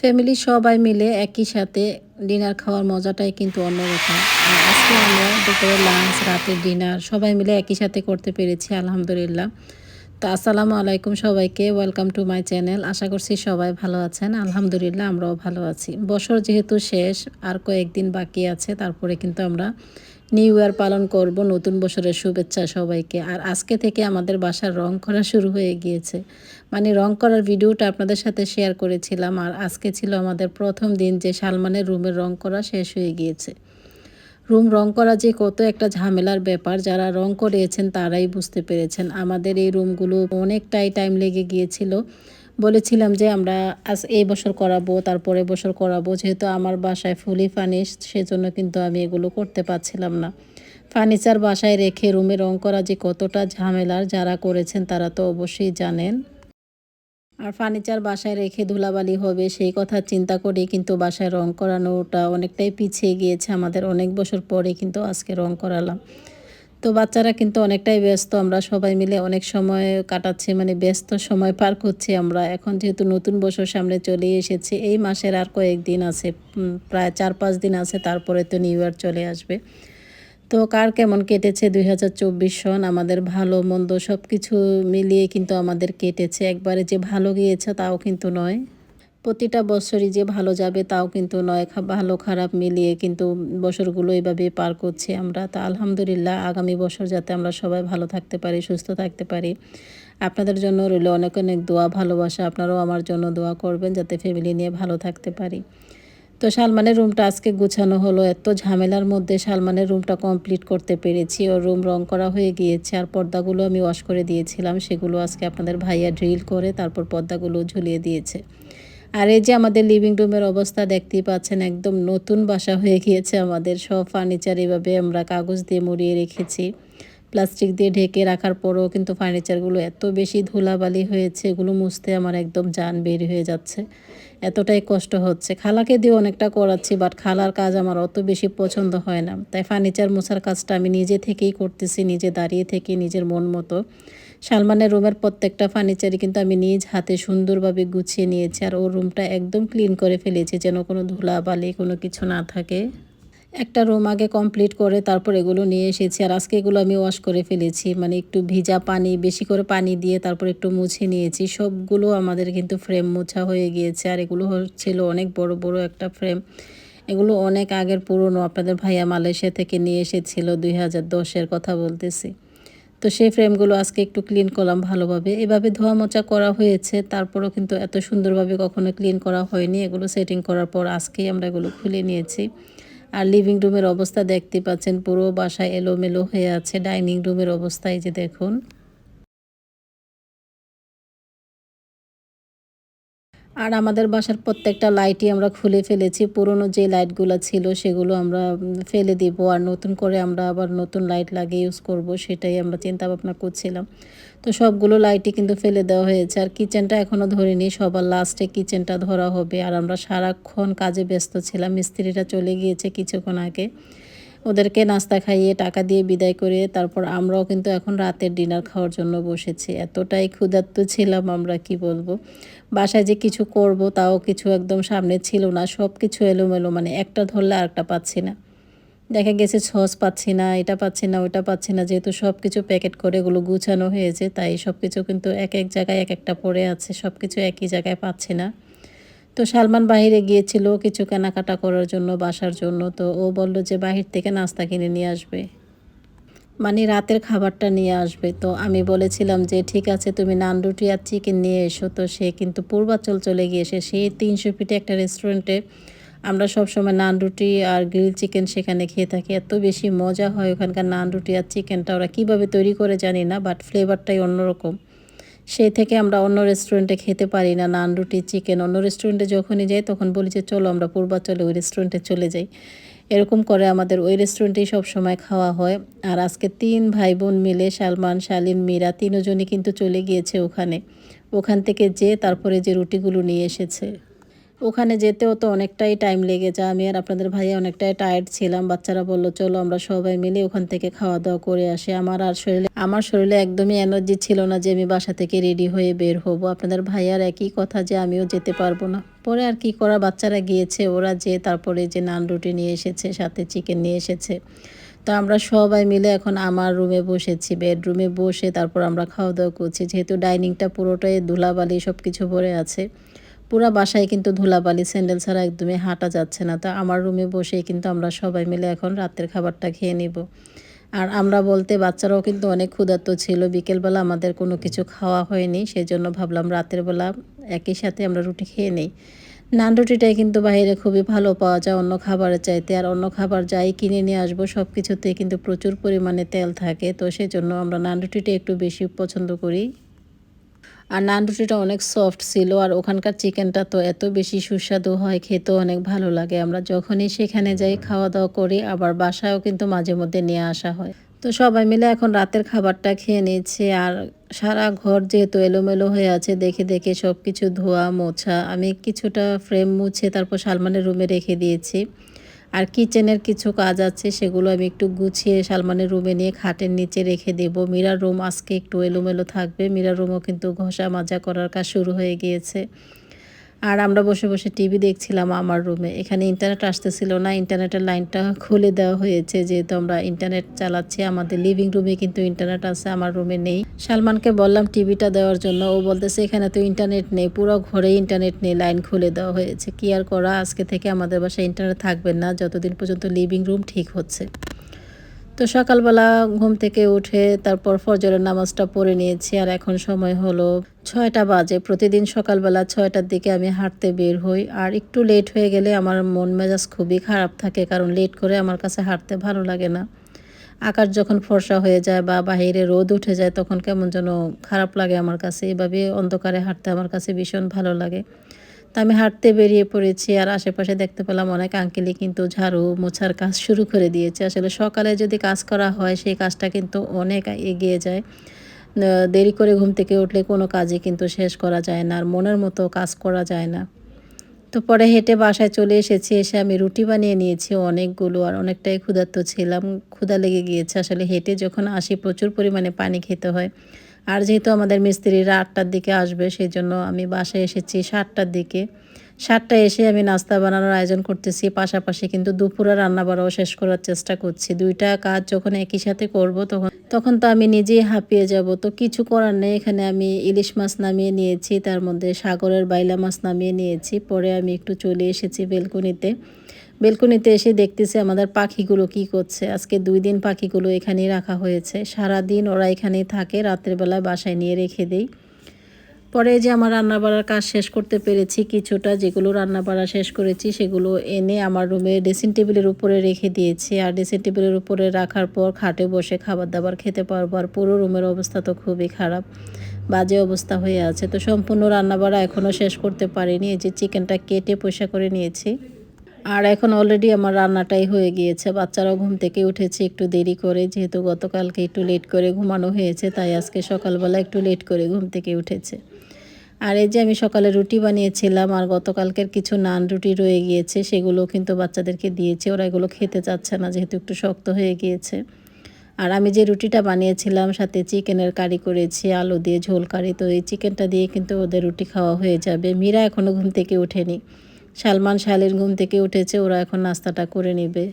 Family সবাই মিলে একই সাথে ডিনার খাওয়ার মজাটাই কিন্তু অন্যরকম আজকে আমরা দুপুরে লাঞ্চ রাতের ডিনার সবাই মিলে একই সাথে করতে পেরেছি, আলহামদুলিল্লাহ। তো আসসালামু আলাইকুম সবাইকে ওয়েলকাম টু মাই চ্যানেল আশা করছি সবাই ভালো আছেন। আলহামদুলিল্লাহ, আমরাও ভালো আছি। বছর যেহেতু শেষ, আর কয়েকদিন বাকি আছে, তারপরে কিন্তু আমরা নিউ ইয়ার পালন করব, নতুন বছরের শুভেচ্ছা সবাইকে। আর আজকে থেকে আমাদের বাসার রং করা শুরু হয়ে গিয়েছে। মানে রং করার ভিডিওটা আপনাদের সাথে শেয়ার করেছিলাম। আর আজকে ছিল আমাদের প্রথম দিন যে সালমানের রুমের রং করা শেষ হয়ে গিয়েছে। রুম রং করা যে কত একটা ঝামেলার ব্যাপার, যারা রং করিয়েছেন তারাই বুঝতে পেরেছেন। আমাদের এই রুমগুলো অনেকটাই টাইম লেগে গিয়েছিল। বলেছিলাম যে আমরা আজ এই বছর করাবো তারপরে বছর করাবো। যেহেতু আমার বাসায় ফুলি ফার্নিশ সেজন্য কিন্তু আমি এগুলো করতে পারছিলাম না। ফার্নিচার বাসায় রেখে রুমে রং করা যে কতটা ঝামেলার যারা করেছেন তারা তো অবশ্যই জানেন। আর ফার্নিচার বাসায় রেখে ধুলাবালি হবে, সেই কথা চিন্তা করেই কিন্তু বাসায় রং করানোটা অনেকটাই পিছিয়ে গিয়েছে আমাদের অনেক বছর পরে কিন্তু আজকে রং করালাম। তো বাচ্চারা কিন্তু অনেকটাই ব্যস্ত, আমরা সবাই মিলে অনেক সময় কাটাচ্ছি মানে ব্যস্ত সময় পার করছি আমরা। এখন যেহেতু নতুন বছর সামনে চলে এসেছে, এই মাসের আর কয়েকদিন আছে প্রায় চার পাঁচ দিন আছে, তারপরে তো নিউ ইয়ার চলে আসবে। তো কার কেমন কেটেছে দুই হাজার চব্বিশ সন, আমাদের ভালো, মন্দ সব কিছু মিলিয়ে কিন্তু আমাদের কেটেছে। একবারে যে ভালো গিয়েছে তাও কিন্তু নয়। প্রতিটা বছরই যে ভালো যাবে তাও কিন্তু নয় ভালো খারাপ মিলিয়ে কিন্তু বছরগুলো এইভাবে পার করছি আমরা। তা আলহামদুলিল্লাহ, আগামী বছর যাতে আমরা সবাই ভালো থাকতে পারি, সুস্থ থাকতে পারি। আপনাদের জন্য রইল অনেক অনেক দোয়া, ভালোবাসা। আপনারাও আমার জন্য দোয়া করবেন যাতে ফ্যামিলি নিয়ে ভালো থাকতে পারি। তো সালমানের রুমটা আজকে গুছানো হলো, এত ঝামেলার মধ্যে সালমানের রুমটা কমপ্লিট করতে পেরেছি। ওর রুম রং করা হয়ে গিয়েছে আর পর্দাগুলো আমি ওয়াশ করে দিয়েছিলাম। সেগুলো আজকে আপনাদের ভাইয়া ড্রিল করে তারপর পর্দাগুলো ঝুলিয়ে দিয়েছে। আর এই যে আমাদের লিভিং রুমের অবস্থা দেখতেই পাচ্ছেন, একদম নতুন বাসা হয়ে গিয়েছে আমাদের। সব ফার্নিচার এভাবে আমরা কাগজ দিয়ে মুড়িয়ে রেখেছি। প্লাস্টিক দিয়ে ঢেকে রাখার পরও কিন্তু ফার্নিচারগুলো এত বেশি ধুলাবালি হয়েছে, এগুলো মুছতে আমার একদম যান বের হয়ে যাচ্ছে। এতটাই কষ্ট হচ্ছে। খালাকে দিয়ে অনেকটা করাচ্ছি বাট খালার কাজ আমার অত বেশি পছন্দ হয় না। তাই ফার্নিচার মোছার কাজটা আমি নিজে থেকেই করতেছি, নিজে দাঁড়িয়ে থেকে নিজের মন মতো। সালমানের রুমের প্রত্যেকটা ফার্নিচারই কিন্তু আমি নিজ হাতে সুন্দরভাবে গুছিয়ে নিয়েছি, আর ওর রুমটা একদম ক্লিন করে ফেলেছি, যেন কোনো ধুলা বালি কোনো কিছু না থাকে। একটা রুম আগে কমপ্লিট করে তারপর এগুলো নিয়ে এসেছি। আর আজকে এগুলো আমি ওয়াশ করে ফেলেছি। মানে একটু ভিজা পানি, বেশি করে পানি দিয়ে তারপর একটু মুছে নিয়েছি। সবগুলো আমাদের কিন্তু ফ্রেম মোছা হয়ে গিয়েছে। আর এগুলো হচ্ছিল অনেক বড় বড় একটা ফ্রেম এগুলো অনেক আগের পুরনো। আপনাদের ভাইয়া মালয়েশিয়া থেকে নিয়ে এসেছিল দুই হাজার দশের কথা বলতেছি। তো সেই ফ্রেমগুলো আজকে একটু ক্লিন করলাম ভালোভাবে। এভাবে ধোয়া মোচা করা হয়েছে। তারপরও কিন্তু এত সুন্দরভাবে কখনো ক্লিন করা হয়নি। এগুলো সেটিং করার পর আজকেই আমরা এগুলো খুলে নিয়েছি। আর লিভিং রুমের অবস্থা দেখতে পাচ্ছেন, পুরো বাসায় এলোমেলো হয়ে আছে ডাইনিং রুমের অবস্থায় যে দেখুন। আর আমাদের বাসার প্রত্যেকটা লাইটই আমরা খুলে ফেলেছি। পুরনো যে লাইটগুলো ছিল সেগুলো আমরা ফেলে দিব আর নতুন করে আমরা আবার নতুন লাইট লাগিয়ে ইউজ করব, সেটাই আমরা চিন্তা ভাবনা করছিলাম। তো সবগুলো লাইটই কিন্তু ফেলে দেওয়া হয়েছে। আর কিচেনটা এখনও ধরিনি, সবার লাস্টে কিচেনটা ধরা হবে। আর আমরা সারাক্ষণ কাজে ব্যস্ত ছিলাম, মিস্ত্রিরা চলে গিয়েছে কিছুক্ষণ আগে। ওদেরকে নাস্তা খাইয়ে টাকা দিয়ে বিদায় করে তারপর আমরাও কিন্তু এখন রাতের ডিনার খাওয়ার জন্য বসেছি। এতটাই ক্ষুধার্ত ছিলাম আমরা, কি বলব? বাসায় যে কিছু করব তাও কিছু একদম সামনে ছিল না সব কিছু এলোমেলো মানে একটা ধরলে আরেকটা পাচ্ছি না। দেখা গেছে সস পাচ্ছি না, এটা পাচ্ছি না, ওটা পাচ্ছি না, যেহেতু সব কিছু প্যাকেট করে এগুলো গুছানো হয়েছে, তাই সব কিছু কিন্তু এক এক জায়গায় এক একটা পড়ে আছে সব কিছু একই জায়গায় পাচ্ছি না। তো সালমান বাহিরে গিয়েছিল কিছু কেনাকাটা করার জন্য বাসার জন্য, তো ও বলল যে বাহির থেকে নাস্তা কিনে নিয়ে আসবে। মানে রাতের খাবারটা নিয়ে আসবে। তো আমি বলেছিলাম যে, ঠিক আছে, তুমি নান রুটি আর চিকেন নিয়ে এসো। তো সে কিন্তু পূর্বাচল চলে গিয়েছে। সে তিনশো ফিটে একটা রেস্টুরেন্টে আমরা সব সময় নান রুটি আর গ্রিল চিকেন সেখানে খেয়ে থাকি। এত বেশি মজা হয় ওখানকার নান রুটি আর চিকেনটা ওরা কীভাবে তৈরি করে জানি না বাট ফ্লেভারটাই অন্যরকম। সেই থেকে আমরা অন্য রেস্টুরেন্টে খেতে পারি না, নান রুটি চিকেন অন্য রেস্টুরেন্টে যখনই যাই, তখন বলি যে, চলো আমরা পূর্বাচলে ওই রেস্টুরেন্টে চলে যাই। এরকম করে আমাদের ওই রেস্টুরেন্টেই সব সময় খাওয়া হয়। আর আজকে তিন ভাই বোন মিলে সালমান, শালিন, মীরা তিনজনই কিন্তু চলে গিয়েছে ওখানে। ওখান থেকে যে তারপরে যে রুটিগুলো নিয়ে এসেছে। ওখানে যেতেও তো অনেকটাই টাইম লেগে যায়। আমি আর আপনাদের ভাইয়া অনেকটাই টায়ার্ড ছিলাম। বাচ্চারা বলল, চলো আমরা সবাই মিলে ওখান থেকে খাওয়া দাওয়া করে আসি। আমার আর শরীরে, আমার শরীরে একদমই এনার্জি ছিল না যে আমি বাসা থেকে রেডি হয়ে বের হব। আপনাদের ভাইয়ার একই কথা যে আমিও যেতে পারব না। পরে আর কি করা, বাচ্চারা গিয়েছে, ওরা যে তারপরে যে নান রুটি নিয়ে এসেছে, সাথে চিকেন নিয়ে এসেছে। তো আমরা সবাই মিলে এখন আমার রুমে বসেছি। বেডরুমে বসে তারপর আমরা খাওয়া দাওয়া করছি। যেহেতু ডাইনিংটা পুরোটাই ধুলাবালি সব কিছু ভরে আছে। পুরো বাসায় কিন্তু ধুলাবালি, স্যান্ডেল ছাড়া একদমই হাঁটা যাচ্ছে না। তো আমার রুমে বসেই কিন্তু আমরা সবাই মিলে এখন রাতের খাবারটা খেয়ে নিব। আর আমরা বলতে বাচ্চারাও কিন্তু অনেক ক্ষুধার্ত ছিল। বিকেলবেলা আমাদের কোনো কিছু খাওয়া হয়নি সেই জন্য ভাবলাম রাতের বেলা একই সাথে আমরা রুটি খেয়ে নিই। নান রুটিটাই কিন্তু বাইরে খুবই ভালো পাওয়া যায় অন্য খাবারের চাইতে। আর অন্য খাবার যাই কিনে নিয়ে আসব সব কিছুতেই কিন্তু প্রচুর পরিমাণে তেল থাকে। তো সেই জন্য আমরা নান রুটিটা একটু বেশি পছন্দ করি। আর নান রুটিটা অনেক সফট ছিল আর ওখানকার চিকেনটা তো এত বেশি সুস্বাদু হয় খেতেও অনেক ভালো লাগে। আমরা যখনই সেখানে যাই খাওয়া দাওয়া করি আবার বাসায়ও কিন্তু মাঝে মধ্যে নিয়ে আসা হয়। তো সবাই মিলে এখন রাতের খাবারটা খেয়ে নিচ্ছে আর সারা ঘর যেহেতু এলোমেলো হয়ে আছে দেখে দেখে সব কিছু ধোয়া মোছা আমি কিছুটা ফ্রেম মুছে তারপর সালমানের রুমে রেখে দিয়েছি। আর কিচেনের কিছু কাজ আছে, সেগুলো আমি একটু গুছিয়ে সালমানের রুমে নিয়ে খাটের নিচে রেখে দেব। মিরার রুম আজকে একটু এলোমেলো থাকবে। মিরার রুমও কিন্তু ঘষা মাজা করার কাজ শুরু হয়ে গিয়েছে। আর আমরা বসে বসে টিভি দেখছিলাম আমার রুমে। এখানে ইন্টারনেট আসতেছিল না ইন্টারনেটের লাইনটা খুলে দেওয়া হয়েছে যেহেতু আমরা ইন্টারনেট চালাচ্ছি, আমাদের লিভিং রুমে কিন্তু ইন্টারনেট আছে, আমার রুমে নেই। সালমানকে বললাম টিভিটা দেওয়ার জন্য, ও বলতেছে, এখানে তো ইন্টারনেট নেই, পুরো ঘরে ইন্টারনেট নেই লাইন খুলে দেওয়া হয়েছে। কি আর করা, আজকে থেকে আমাদের বাসায় ইন্টারনেট থাকবে না, যতদিন পর্যন্ত লিভিং রুম ঠিক হচ্ছে। তো সকালবেলা ঘুম থেকে উঠে তারপর ফজরের নামাজটা পড়ে নিয়েছি আর এখন সময় হলো ছয়টা বাজে। প্রতিদিন সকালবেলা ছয়টার দিকে আমি হাঁটতে বের হই আর একটু লেট হয়ে গেলে আমার মন মেজাজ খুবই খারাপ থাকে কারণ লেট করে আমার কাছে হাঁটতে ভালো লাগে না। আকাশ যখন ফর্সা হয়ে যায় বা বাহিরে রোদ উঠে যায় তখন কেমন যেন খারাপ লাগে আমার কাছে। এভাবে অন্ধকারে হাঁটতে আমার কাছে ভীষণ ভালো লাগে। তা আমি হাঁটতে বেরিয়ে পড়েছি আর আশেপাশে দেখতে পেলাম অনেক আঙ্কেলই কিন্তু ঝাড়ু মোছার কাজ শুরু করে দিয়েছে। আসলে সকালে যদি কাজ করা হয়, সেই কাজটা কিন্তু অনেক এগিয়ে যায়। দেরি করে ঘুম থেকে উঠলে কোনো কাজই কিন্তু শেষ করা যায় না আর মনের মতো কাজ করা যায় না। তো পরে হেঁটে বাসায় চলে এসেছি, এসে আমি রুটি বানিয়ে নিয়েছি অনেকগুলো আর অনেকটাই ক্ষুধার্ত ছিলাম। ক্ষুধা লেগে গিয়েছে। আসলে হেঁটে যখন আসি, প্রচুর পরিমাণে পানি খেতে হয়। আর যেহেতু আমাদের মিস্ত্রিরা আটটার দিকে আসবে সেই জন্য আমি বাসায় এসেছি সাতটার দিকে। সাতটায় এসে আমি নাস্তা বানানোর আয়োজন করতেছি। পাশাপাশি কিন্তু দুপুরে রান্না বাড়াও শেষ করার চেষ্টা করছি। দুইটা কাজ যখন একই সাথে করব তখন তখন তো আমি নিজেই হাঁপিয়ে যাব। তো কিছু করার নেই। এখানে আমি ইলিশ মাছ নামিয়ে নিয়েছি, তার মধ্যে সাগরের বাইলা মাছ নামিয়ে নিয়েছি। পরে আমি একটু চলে এসেছি বেলকনিতে। বেলকনিতে এসে দেখতেছি আমাদের পাখিগুলো কি করছে। আজকে দুই দিন পাখিগুলো এখানেই রাখা হয়েছে। সারা দিন ওরা এখানেই থাকে, রাতের বেলায় বাসায় নিয়ে রেখে দেই। পরে যে আমার রান্না বাড়ার কাজ শেষ করতে পেরেছি, কিছুটা যেগুলো রান্না বাড়া শেষ করেছি সেগুলো এনে আমার রুমে ড্রেসিং টেবিলের উপরে রেখে দিয়েছি। আর ড্রেসিং টেবিলের উপরে রাখার পর খাটে বসে খাবার দাবার খেতে পারব। আর পুরো রুমের অবস্থা তো খুবই খারাপ, বাজে অবস্থা হয়ে আছে। তো সম্পূর্ণ রান্না বাড়া এখনও শেষ করতে পারিনি। এই যে চিকেনটা কেটে পয়সা করে নিয়েছি। আর এখন অলরেডি আমার রান্নাটাই হয়ে গিয়েছে। বাচ্চারাও ঘুম থেকে উঠেছে, একটু দেরি করে। যেহেতু গতকালকে একটু লেট করে ঘুমানো হয়েছে, তাই আজকে সকালবেলা একটু লেট করে ঘুম থেকে উঠেছে। আর এই যে আমি সকালে রুটি বানিয়েছিলাম, আর গতকালকের কিছু নান রুটি রয়ে গিয়েছে সেগুলো কিন্তু বাচ্চাদেরকে দিয়েছে। ওরা এগুলো খেতে চাচ্ছে না, যেহেতু একটু শক্ত হয়ে গিয়েছে। আর আমি যে রুটিটা বানিয়েছিলাম, সাথে চিকেনের কারি করেছি, আলু দিয়ে ঝোল কারি, তো এই চিকেনটা দিয়ে কিন্তু ওদের রুটি খাওয়া হয়ে যাবে। মীরা এখনও ঘুম থেকে ওঠেনি। সালমান শালের ঘুম থেকে উঠেছে, ওরা এখন নাস্তাটা করে নেবে।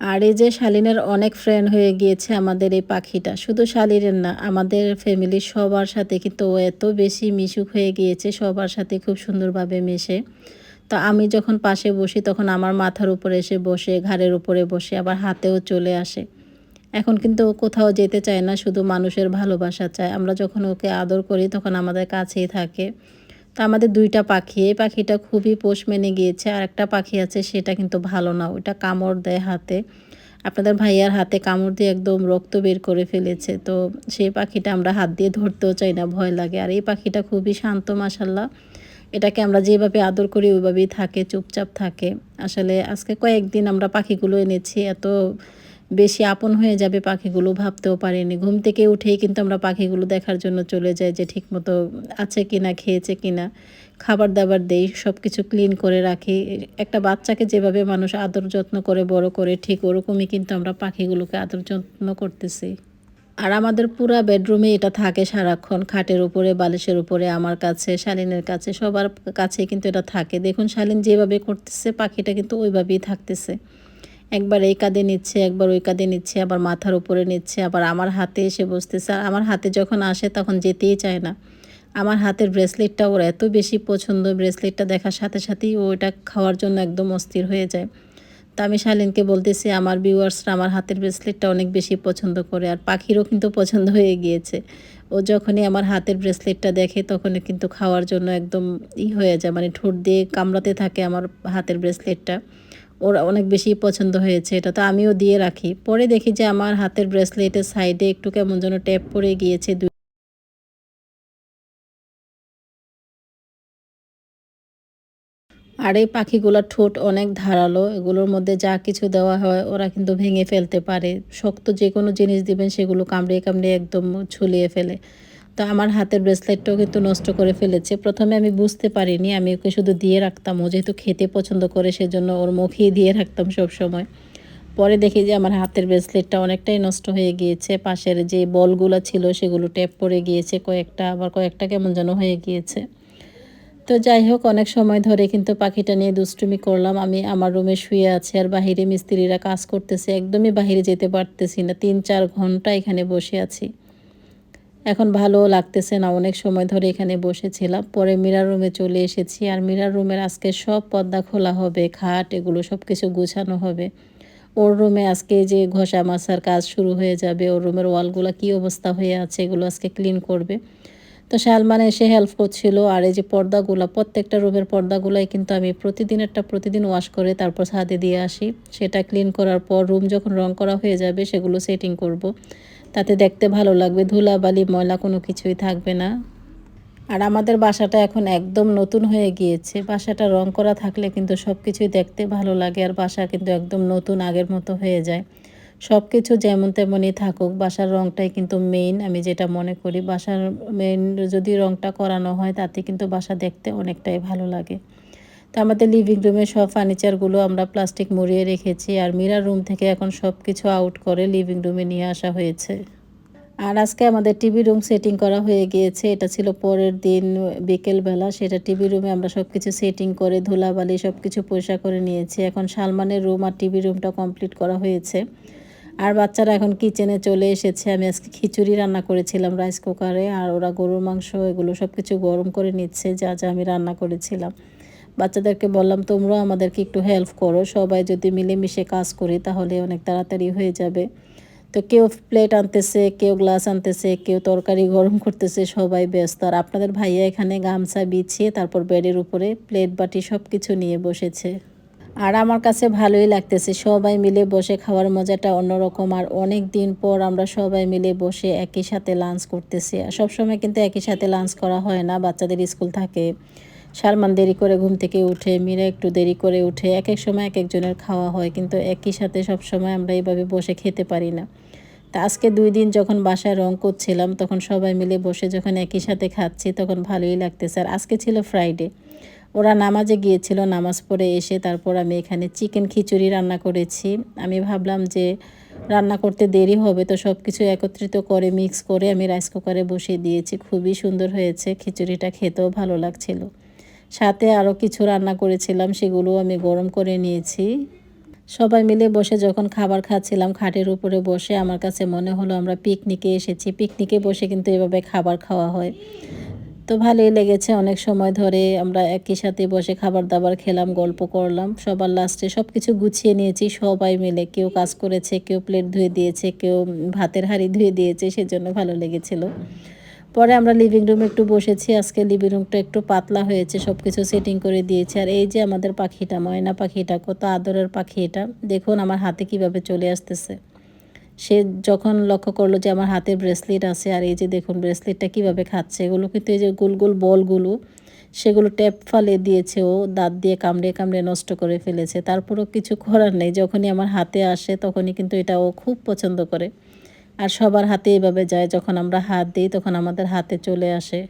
আর এই যে শালিনের অনেক ফ্রেন্ড হয়ে গিয়েছে আমাদের এই পাখিটা, শুধু শালিনের না, আমাদের ফ্যামিলির সবার সাথে কিন্তু ও এত বেশি মিশুক হয়ে গিয়েছে, সবার সাথে খুব সুন্দরভাবে মেশে। তো আমি যখন পাশে বসি, তখন আমার মাথার উপরে এসে বসে, ঘাড়ের উপরে বসে, আবার হাতেও চলে আসে। এখন কিন্তু কোথাও যেতে চায় না, শুধু মানুষের ভালোবাসা চায়। আমরা যখন ওকে আদর করি, তখন আমাদের কাছেই থাকে। তো আমাদের দুইটা পাখি, এই পাখিটা খুবই পোষ মেনে গিয়েছে, আর একটা পাখি আছে, সেটা কিন্তু ভালো না, ওটা কামড় দেয় হাতে। আপনাদের ভাইয়ার হাতে কামড় দিয়ে একদম রক্ত বের করে ফেলেছে, তো সেই পাখিটা আমরা হাত দিয়ে ধরতেও চাই না, ভয় লাগে। আর এই পাখিটা খুবই শান্ত মাসাল্লাহ এটাকে আমরা যেভাবে আদর করি, ওইভাবেই থাকে, চুপচাপ থাকে। আসলে আজকে কয়েকদিন আমরা পাখিগুলো এনেছি, এত বেশি আপন হয়ে যাবে পাখিগুলো, ভাবতেও পারিনি। ঘুম থেকে উঠেই কিন্তু আমরা পাখিগুলো দেখার জন্য চলে যাই যে ঠিকমতো আছে কিনা, খেয়েছে কিনা। খাবার দাবার দেই সব কিছু ক্লিন করে রাখি। একটা বাচ্চাকে যেভাবে মানুষ আদর যত্ন করে, বড় করে, ঠিক ওরকমই কিন্তু আমরা পাখিগুলোকে আদর যত্ন করতেছি। আর আমাদের পুরা বেডরুমে এটা থাকে সারাক্ষণ। খাটের উপরে, বালিশের উপরে, আমার কাছে, শালিনের কাছে, সবার কাছে কিন্তু এটা থাকে। দেখুন, শালিন যেভাবে করতেছে, পাখিটা কিন্তু ওইভাবেই থাকতেছে। একবার এই কাঁধে নিচ্ছে, একবার ওই কাঁধে নিচ্ছে, আবার মাথার উপরে নিচ্ছে, আবার আমার হাতে এসে বসতেছে। আর আমার হাতে যখন আসে তখন যেতেই চায় না। আমার হাতের ব্রেসলেটটা ওর এত বেশি পছন্দ, ব্রেসলেটটা দেখার সাথে সাথেই ও এটা খাওয়ার জন্য একদম অস্থির হয়ে যায়। তা আমি শালিনকে বলতেছি, আমার ভিউয়ার্সরা আমার হাতের ব্রেসলেটটা অনেক বেশি পছন্দ করে, আর পাখিরও কিন্তু পছন্দ হয়ে গিয়েছে। ও যখনই আমার হাতের ব্রেসলেটটা দেখে তখনই কিন্তু খাওয়ার জন্য একদম ই হয়ে যায় মানে ঠোঁট দিয়ে কামড়াতে থাকে আমার হাতের ব্রেসলেটটা। ওর অনেক বেশি পছন্দ হয়েছে, এটা তো আমিও দিয়ে রাখি। পরে দেখি যে আমার হাতের ব্রেসলেটের সাইডে একটু কেমন যেন ট্যাপ পড়ে গিয়েছে আর এই পাখিগুলোর ঠোঁট অনেক ধারালো, এগুলোর মধ্যে যা কিছু দেওয়া হয় ওরা কিন্তু ভেঙে ফেলতে পারে। শক্ত যে কোনো জিনিস দিবেন, সেগুলো কামড়িয়ে কামড়িয়ে একদম ছুলিয়ে ফেলে। তো আমার হাতের ব্রেসলেটটাও কিন্তু নষ্ট করে ফেলেছে। প্রথমে আমি বুঝতে পারিনি, আমি ওকে শুধু দিয়ে রাখতাম। ও যেহেতু খেতে পছন্দ করে, সেজন্য ওর মুখেই দিয়ে রাখতাম সব সময় পরে দেখি যে আমার হাতের ব্রেসলেটটা অনেকটাই নষ্ট হয়ে গিয়েছে। পাশের যে বলগুলো ছিল, সেগুলো ট্যাপ পড়ে গিয়েছে। কয়েকটা, আবার কয়েকটা কেমন যেন হয়ে গিয়েছে। তো যাই হোক, অনেক সময় ধরে কিন্তু পাখিটা নিয়ে দুষ্টুমি করলাম। আমি আমার রুমে শুয়ে আছি আর বাহিরে মিস্ত্রিরা কাজ করতেছে। একদমই বাহিরে যেতে পারতেছি না। তিন চার ঘণ্টা এখানে বসে আছি। এখন ভালো লাগতেছে না, অনেক সময় ধরে এখানে বসেছিলাম। পরে মিরার রুমে চলে এসেছি আর মিরার রুমের আজকে সব পর্দা খোলা হবে, খাট এগুলো সব কিছু গুছানো হবে। ওর রুমে আজকে যে ঘষা মাছার কাজ শুরু হয়ে যাবে, ওর রুমের ওয়ালগুলো কী অবস্থা হয়ে আছে এগুলো আজকে ক্লিন করবে। তো শালমান এসে হেল্প করছিল আর এই যে পর্দাগুলো, প্রত্যেকটা রুমের পর্দাগুলাই কিন্তু আমি প্রতিদিনেরটা প্রতিদিন ওয়াশ করে তারপর ছাদে দিয়ে আসি। সেটা ক্লিন করার পর রুম যখন রং করা হয়ে যাবে, সেগুলো সেটিং করব। তাতে দেখতে ভালো লাগবে। ধুলাবালি ময়লা কোনো কিছুই থাকবে না। আর আমাদের বাসাটা এখন একদম নতুন হয়ে গিয়েছে। বাসাটা রং করা থাকলে কিন্তু সব কিছুই দেখতে ভালো লাগে আর বাসা কিন্তু একদম নতুন, আগের মতো হয়ে যায়। সব কিছু যেমন তেমনই থাকুক, বাসার রংটাই কিন্তু মেইন আমি যেটা মনে করি। বাসার মেইন যদি রংটা করানো হয়, তাতে কিন্তু বাসা দেখতে অনেকটাই ভালো লাগে। তো আমাদের লিভিং রুমে সব ফার্নিচারগুলো আমরা প্লাস্টিক মুড়িয়ে রেখেছি আর মিরার রুম থেকে এখন সব কিছু আউট করে লিভিং রুমে নিয়ে আসা হয়েছে। আর আজকে আমাদের টিভি রুম সেটিং করা হয়ে গিয়েছে। এটা ছিল পরের দিন বিকেলবেলা সেটা টিভি রুমে আমরা সব কিছু সেটিং করে, ধুলাবালি সব কিছু পয়সা করে নিয়েছি। এখন সালমানের রুম আর টিভি রুমটা কমপ্লিট করা হয়েছে। আর বাচ্চারা এখন কিচেনে চলে এসেছে। আমি আজকে খিচুড়ি রান্না করেছিলাম রাইস কুকারে আর ওরা গরুর মাংস এগুলো সব কিছু গরম করে নিচ্ছে। যা যা আমি রান্না করেছিলাম। বাচ্চাদেরকে বললাম তোমরাও আমাদেরকে একটু হেল্প করো। সবাই যদি মিলেমিশে কাজ করি, তাহলে অনেক তাড়াতাড়ি হয়ে যাবে। তো কেউ প্লেট আনতেছে, কেউ গ্লাস আনতেছে, কেউ তরকারি গরম করতেছে, সবাই ব্যস্ত। আর আপনাদের ভাইয়া এখানে গামছা বিছিয়ে, তারপর বেডের উপরে প্লেট বাটি সব কিছু নিয়ে বসেছে। আর আমার কাছে ভালোই লাগতেছে, সবাই মিলে বসে খাওয়ার মজাটা অন্যরকম। আর অনেক দিন পর আমরা সবাই মিলে বসে একই সাথে লাঞ্চ করতেছি। আর সবসময় কিন্তু একই সাথে লাঞ্চ করা হয় না, বাচ্চাদের স্কুল থাকে। সালমান দেরি করে ঘুম থেকে উঠে, মিরা একটু দেরি করে উঠে এক এক সময় এক একজনের খাওয়া হয়, কিন্তু একই সাথে সব সময় আমরা এইভাবে বসে খেতে পারি না। তা আজকে দুই দিন যখন বাসায় রং করছিলাম, তখন সবাই মিলে বসে যখন একই সাথে খাচ্ছি, তখন ভালোই লাগতেছে। আর আজকে ছিল ফ্রাইডে ওরা নামাজে গিয়েছিল, নামাজ পড়ে এসে তারপর আমি এখানে চিকেন খিচুড়ি রান্না করেছি। আমি ভাবলাম যে রান্না করতে দেরি হবে, তো সব কিছু একত্রিত করে মিক্স করে আমি রাইস কুকারে বসিয়ে দিয়েছি। খুবই সুন্দর হয়েছে, খিচুড়িটা খেতেও ভালো লাগছিল। সাথে আরও কিছু রান্না করেছিলাম সেগুলো আমি গরম করে নিয়েছি। সবাই মিলে বসে যখন খাবার খাচ্ছিলাম, খাটের উপরে বসে আমার কাছে মনে হলো আমরা পিকনিকে এসেছি। পিকনিকে বসে কিন্তু এভাবে খাবার খাওয়া হয়। তো ভালোই লেগেছে, অনেক সময় ধরে আমরা একই সাথে বসে খাবার দাবার খেলাম, গল্প করলাম। সবার লাস্টে সব কিছু গুছিয়ে নিয়েছি, সবাই মিলে। কেউ কাজ করেছে, কেউ প্লেট ধুয়ে দিয়েছে, কেউ ভাতের হাঁড়ি ধুয়ে দিয়েছে, সেজন্য ভালো লেগেছিল। পরে আমরা লিভিং রুমে একটু বসেছি, আজকে লিভিং রুমটা একটু পাতলা হয়েছে সব কিছু সেটিং করে দিয়েছে। আর এই যে আমাদের পাখিটা, ময়না পাখিটা, কত আদরের পাখি এটা। দেখুন আমার হাতে কীভাবে চলে আসতেছে। সে যখন লক্ষ্য করল যে আমার হাতে ব্রেসলেট আছে, আর এই যে দেখুন ব্রেসলেটটা কীভাবে খাচ্ছে, এগুলো কিন্তু এই যে গোল গোল বলগুলো, সেগুলো ট্যাপ ফালে দিয়েছে ও, দাঁত দিয়ে কামড়ে কামড়ে নষ্ট করে ফেলেছে। তারপরও কিছু করার নেই, যখনই আমার হাতে আসে তখনই কিন্তু এটা ও খুব পছন্দ করে। আর সবার হাতে এভাবে যায় যখন আমরা হাত দিই তখন আমাদের হাতে চলে আসে।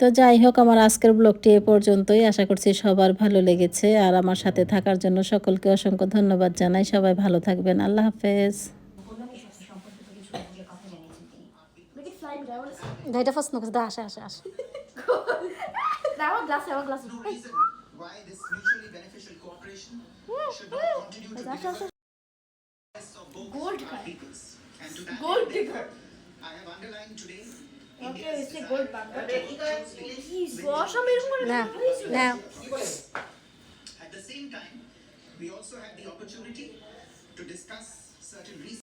তো যাই হোক আমার আজকের ব্লগটি এ পর্যন্তই। আশা করছি সবার ভালো লেগেছে। আর আমার সাথে থাকার জন্য সকলকে অসংখ্য ধন্যবাদ জানাই। সবাই ভালো থাকবেন। আল্লাহ হাফেজ। আসে আসে আসে। why this mutually beneficial cooperation should not continue to না না At the same time, we also had the opportunity to discuss certain recent